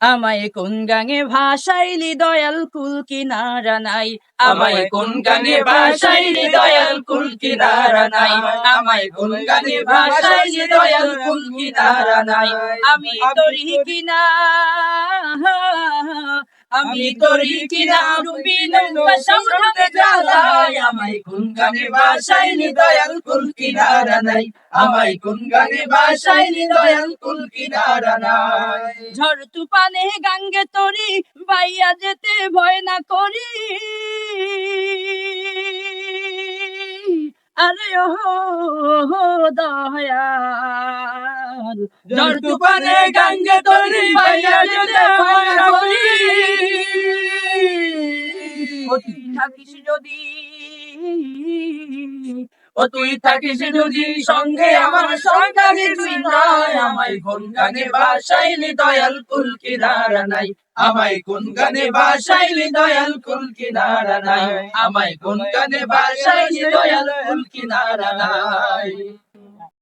আমায় কোন গাঙে ভাসাইলি দয়াল কুল কিনারা নাই? আমায় কোন গানে ভাসাইলি দয়াল কুল কিনারা নাই? আমায় কোন গানে ভাসাইলি দয়াল কুল কিনারা নাই? আমি তোরি কিনা ঝড় তুফানে গাঙ্গে তরি, বাইয়া যেতে ভয় না করি। আরে দয়াল। ঝড় তুফানে গাঙ্গে তরি ও তুই থাকিস যদি, সঙ্গে আমার সরকারি তুই নাই আমায় কোন গানে বাসাইলি দয়াল কুল কিনারা নাই? আমায় কোন গানে বাসাইলি দয়াল কুল কিনারা নাই? আমায় কোন গানে বাসাইলি দয়াল কুল কিনারা নাই?